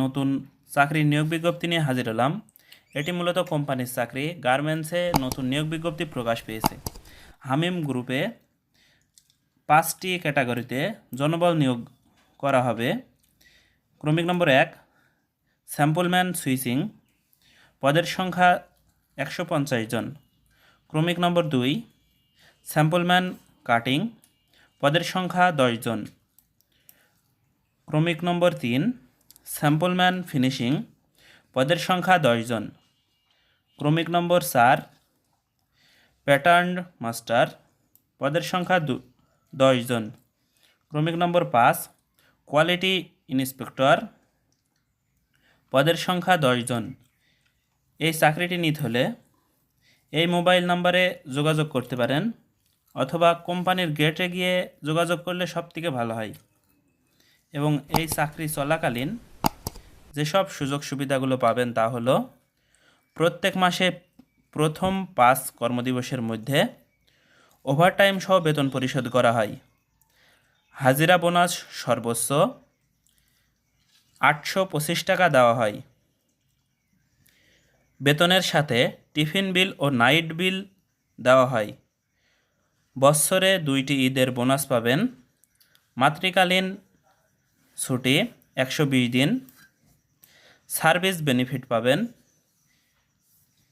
নতুন চাকরির নিয়োগ বিজ্ঞপ্তি নিয়ে হাজির হলাম। এটি মূলত কোম্পানির চাকরি, গার্মেন্টসে নতুন নিয়োগ বিজ্ঞপ্তি প্রকাশ পেয়েছে। হামিম গ্রুপে পাঁচটি ক্যাটাগরিতে জনবল নিয়োগ করা হবে। ক্রমিক নম্বর এক, স্যাম্পলম্যান সুইচিং, পদের সংখ্যা একশো পঞ্চাশ জন। ক্রমিক নম্বর দুই, স্যাম্পলম্যান কাটিং, পদের সংখ্যা দশ জন। ক্রমিক নম্বর তিন স্যাম্পলম্যান ফিনিশিং, পদের সংখ্যা দশজন ক্রমিক নম্বর চার, প্যাটার্ন মাস্টার, পদের সংখ্যা দশজন ক্রমিক নম্বর পাঁচ, কোয়ালিটি ইন্সপেক্টর, পদের সংখ্যা দশজন এই চাকরিটি নিতে হলে এই মোবাইল নম্বরে যোগাযোগ করতে পারেন, অথবা কোম্পানির গেটে গিয়ে যোগাযোগ করলে সবথেকে ভালো হয়। এবং এই চাকরি চলাকালীন যেসব সুযোগ সুবিধাগুলো পাবেন তা হলো প্রত্যেক মাসে প্রথম পাঁচ কর্মদিবসের মধ্যে ওভারটাইম সহ বেতন পরিশোধ করা হয়। হাজিরা বোনাস সর্বোচ্চ আটশো পঁচিশ টাকা দেওয়া হয়। বেতনের সাথে টিফিন বিল ও নাইট বিল দেওয়া হয়। বৎসরে দুইটি ঈদের বোনাস পাবেন। মাতৃকালীন ছুটি একশো বিশ দিন। সার্ভিস বেনিফিট পাবেন,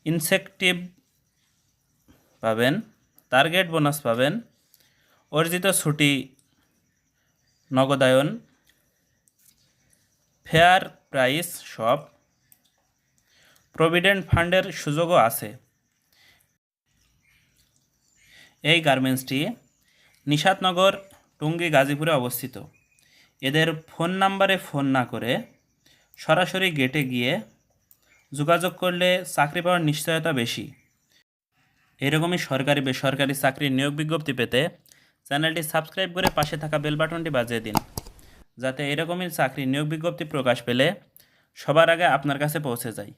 ইনসেকটিভ পাবেন, টার্গেট বোনাস পাবেন, অর্জিত ছুটি, নগদায়ন, ফেয়ার প্রাইস সব, প্রভিডেন্ট ফান্ডের সুযোগও আছে। এই গার্মেন্টসটি নিশাতনগর টুঙ্গি, গাজীপুরে অবস্থিত। এদের ফোন নাম্বারে ফোন না করে সরাসরি গেটে গিয়ে যোগাযোগ করলে চাকরি পাওয়ার নিশ্চয়তা বেশি। এরকমই সরকারি বেসরকারি চাকরির নিয়োগ বিজ্ঞপ্তি পেতে চ্যানেলটি সাবস্ক্রাইব করে পাশে থাকা বেল বাটনটি বাজিয়ে দিন, যাতে এরকমই চাকরির নিয়োগ বিজ্ঞপ্তি প্রকাশ পেলে সবার আগে আপনার কাছে পৌঁছে যায়।